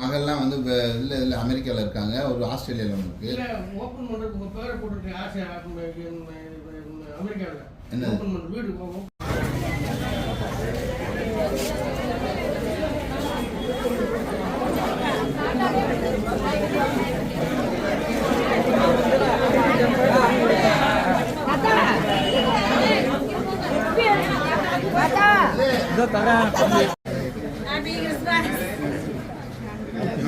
மகள்லாம் வந்து இப்போ இல்லை இல்லை அமெரிக்காவில் இருக்காங்க. ஒரு ஆஸ்திரேலியாவில் ஒன்று இருக்கு ஓப்பன் பண்றதுக்கு உங்க பேரை போட்டுருக்கு ஆசை அமெரிக்காவில் என்னது? ஓப்பன் வீடு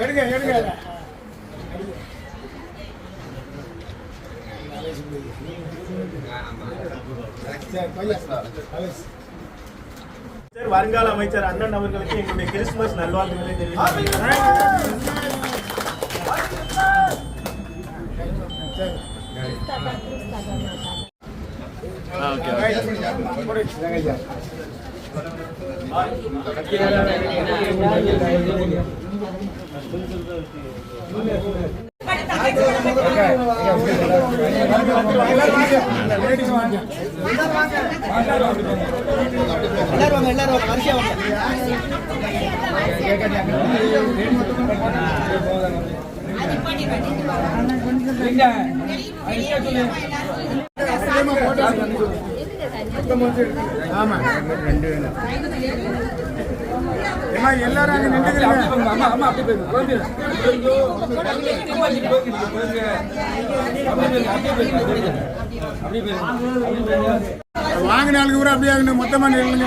ரெண்டு அமைச்சர், வருங்கால அமைச்சர் அண்ணன் அவர்களுக்கு எங்களுடைய கிறிஸ்துமஸ் நல்வாழ்த்துக்களை தெரிவித்துக் எல்லாரும் அங்க நின்றுக்கிறீங்க ஆமா ஆமா அப்படி போயிருங்க வாங்கின ஆளுக்கு கூட அப்படியே ஆகணும் மொத்தமா நில்லுங்க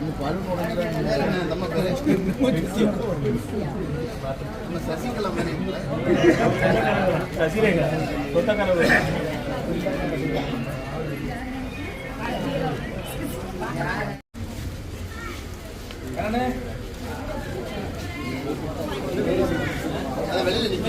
நம்ம பேரு நம்ம சசிகலா மாதிரி சசிரேகா வெளியில நிக்க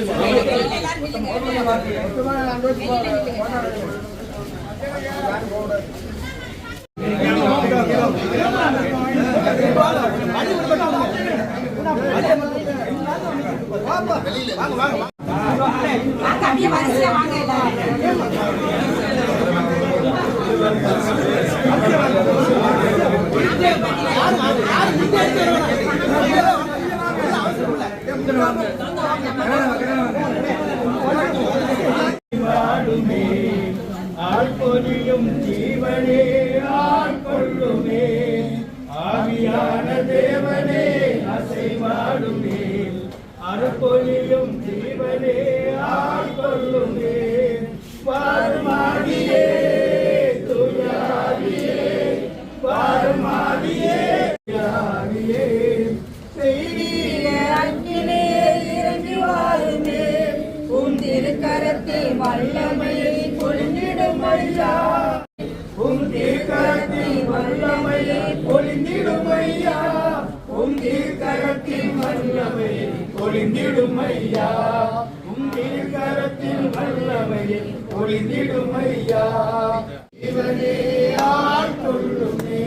அப்படியே வல்லமையை கொள்ளிடும் ஐயா உம் தீர்க்கரத்தின் வல்லமையை பொழிந்திடும் ஐயா உம் தீர்க்கரத்தின் வல்லமையை பொழிந்திடும் ஐயா உம் தீர்க்கரத்தின் வல்லமையை பொழிந்திடும் ஐயா இவனே ஆட்கொள்ளுமே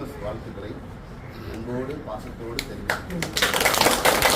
கிறிஸ்துமஸ் வாழ்த்துக்களை அன்போடு பாசத்தோடு தெரிவிக்கிறேன்.